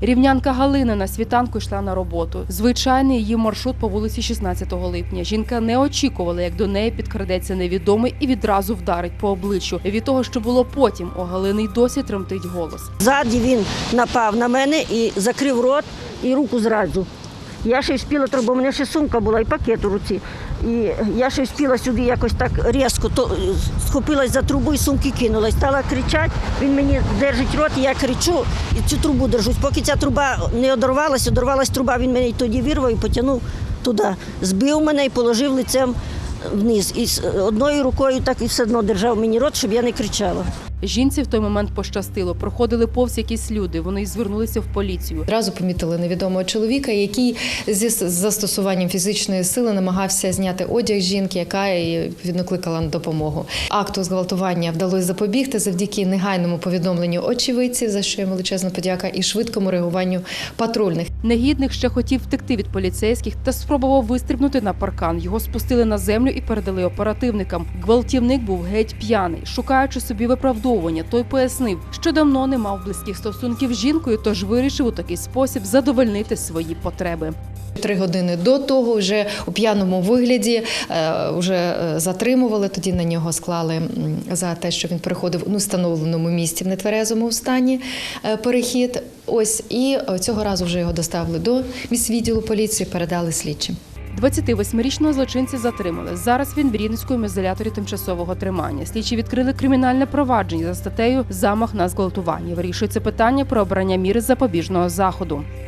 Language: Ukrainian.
Рівнянка Галина на світанку йшла на роботу. Звичайний її маршрут по вулиці 16 липня. Жінка не очікувала, як до неї підкрадеться невідомий і відразу вдарить по обличчю. Від того, що було потім, у Галини й досі тремтить голос. Ззаді він напав на мене і закрив рот і руку зразу. Я ще й спіла бо в мене ще сумка була і пакет у руці. І я ще встигла сюди якось так різко, то схопилась за трубу і сумки кинулась. Стала кричати, він мені держить рот, і я кричу і цю трубу держусь. Поки ця труба не одорвалась, одорвалась труба, він мене і тоді вирвав і потягнув туди. Збив мене і положив лицем вниз. І з одною рукою так і все одно держав мені рот, щоб я не кричала. Жінці в той момент пощастило. Проходили повз якісь люди. Вони й звернулися в поліцію. Одразу помітили невідомого чоловіка, який зі застосуванням фізичної сили намагався зняти одяг жінки, яка їй, кликала на допомогу. Акту зґвалтування вдалося запобігти завдяки негайному повідомленню очевидців, за що їм величезна подяка, і швидкому реагуванню патрульних. Негідник ще хотів втекти від поліцейських та спробував вистрибнути на паркан. Його спустили на землю і передали оперативникам. Гвалтівник був геть п'яний, шукаючи собі виправдовування. Той пояснив, що давно не мав близьких стосунків з жінкою, тож вирішив у такий спосіб задовольнити свої потреби. Три години до того вже у п'яному вигляді е, вже е, затримували. Тоді на нього склали за те, що він переходив у встановленому місці в нетверезому стані е, перехід. Ось і цього разу вже його доставили до міськвідділу поліції, передали слідчим. 28-річного злочинця затримали. Зараз він в Рівненському ізоляторі тимчасового тримання. Слідчі відкрили кримінальне провадження за статтею Замах на зґвалтування. Вирішується питання про обрання міри запобіжного заходу.